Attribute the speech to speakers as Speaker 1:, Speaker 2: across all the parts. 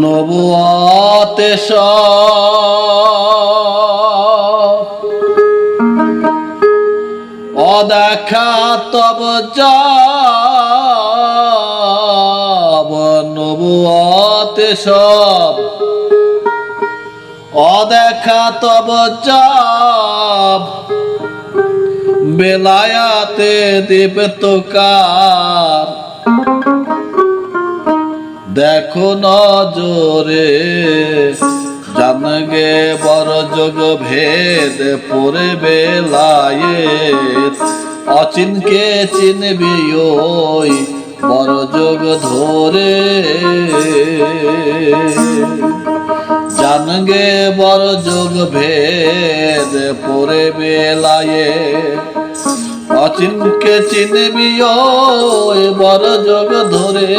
Speaker 1: নবুয়াতে অদেখা তব যাব নবুয়াতে সব অদেখা তব যাব বেলায়াতে দীপ্তকার দেখো নজরে, জানগে বড় যোগ ভেদ পরে বেলায়ে অচিনকে চিনবি ওই বড় যোগ ধরে? জানগে বড় যোগ ভেদ পরে বেলায়ে অচিনকে চিনবি বড় যোগ ধরে।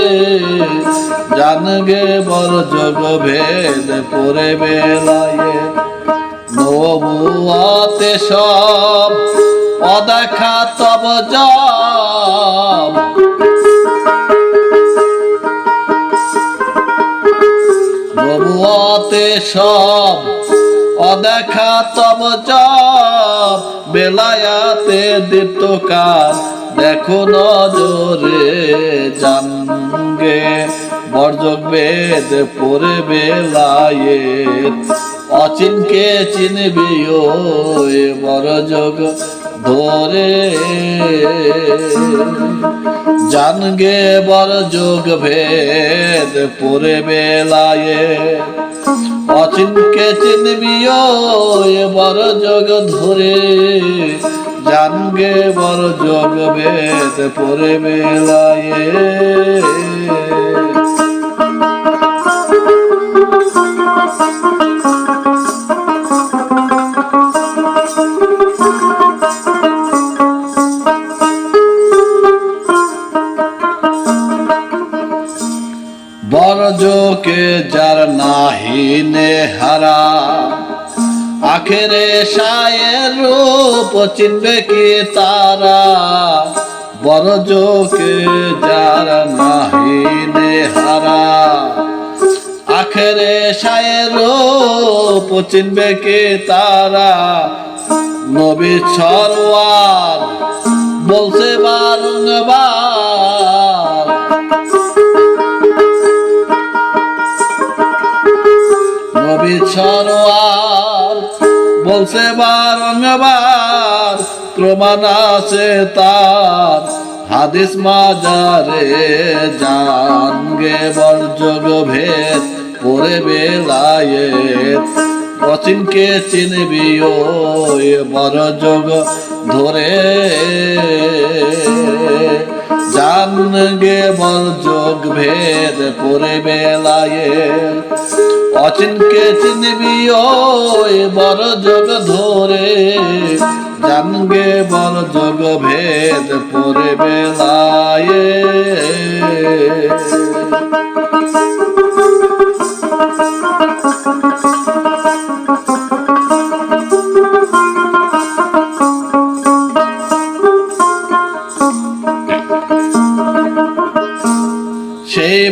Speaker 1: জানগে বড় যোগ ভেদ পরে বেলায়ে। নবুয়াতে সব অদেখা তব যাব সব অদেখা তব বেলায়াতে দীপ্তকার। দেখো নজরে জানগে বর্জক বেদ পরে বেলায়ে। অচিনকে চিনবি ওই বড়যোগ ধরে। জানগে বড় যোগ ভেদ পরে বেলায়ে। অচিনকে চিনবি বড় জগ ধরে? জানগে বড় জগ বেদ পরে বেলায়ে যোকে যার নাহিনে হারা আখেরে সায়ের রূপ চিনবে কি তারা? বড় যোকে যার নাহিনে হারা আখেরে সায়ের রূপ চিনবে কি তারা? নবী সরওয়ার বলছে বারংবার নবী সরোয়ার বলছে, বারংবার প্রমাণ আছে তার। হাদিস মাজারে জানগে বর্জগ ভেদ পরে বেলায়ে অচিনকে চিনবি ওই বড় যোগ ধরে। জানগে বল যোগ ভেদ পরে বেলায়ে অচিনকে চিনবি ওই বড় যোগ ধরে। জানগে বড় যোগ ভেদ পরে বেলায়ে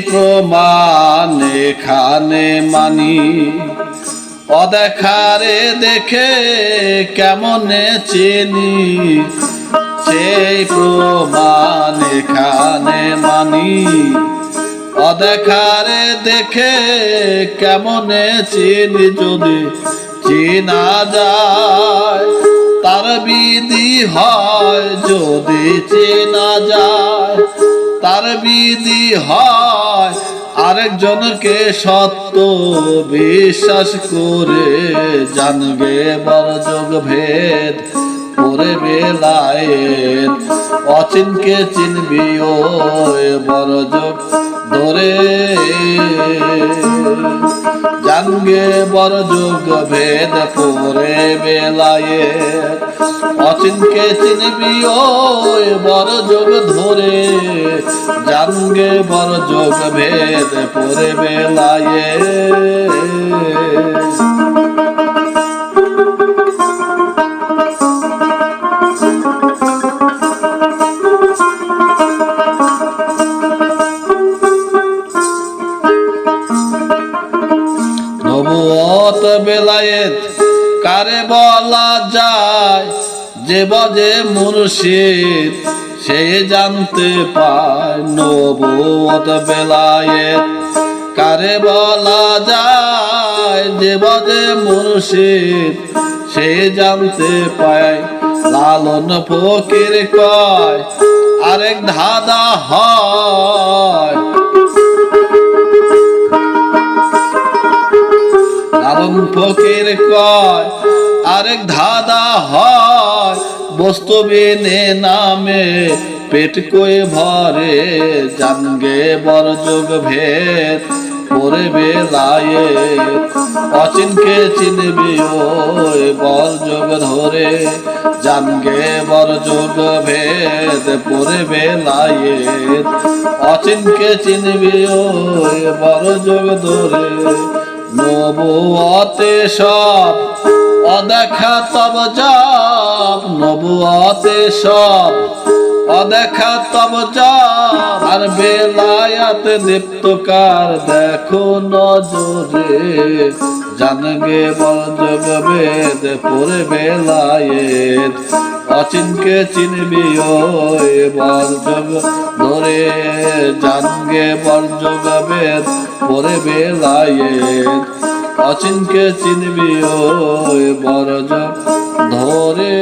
Speaker 1: প্রমাণ এখানে মানি। অদেখারে দেখে কেমনে চিনি? সেই প্রমাণ এখানে মানি। অদেখারে দেখে কেমনে চিনি যদি চিনা যায়? তার বিধি হয় যদি চেনা যায়। তার বিধি হয়। আরেকজনকে সত্য বিশ্বাস করে জানবে বড় যোগ ভেদ করে বেলায়। অচিনকে চিনবি ও বড় যোগ ধরে। জানগে বড় যুগ ভেদ পরে বেলায়ে। অচিনকে চিনবি ওই বড় যোগ ধরে, জানগে বড় যোগ ভেদ পরে বেলায়ে। নবুয়ত বেলায়েত, কারে বলা যায় যে বজে মুর্শিদ, সে জানতে পায় নবত বেলায়েত। কারে বলা যায় যে বজে মুর্শিদ, সে জানতে পায় লালন ফকির কয়, আরেক ধাঁধা হয় ফকির কয়, আরেক ধাঁধা হয়। বস্তু বিনে নামে, পেট কয়ে ভরে, জানগে বড় যোগ ভেদ। পরে বেলায়ে অচিনকে চিনবি ওই বর যোগ ধরে। জানগে বর যোগ ভেদ, পরে বেলায়ে অচিনকে চিনবি ওই বর যোগ ধরে। নবুয়াতে সব, অদেখা তব যাব নবুয়াতে সব, অদেখা তব যাব আর বেলায়াতে দীপ্তকার দেখো নজরে। জানগে বরজগ বেদ পরে বেলায়েত। অচিনকে চিনবি ওই বরজগ ধরে। জানগে বরজগ বেদ পরে বেলায়েত। অচিনকে চিনবি ওই বরজগ ধরে।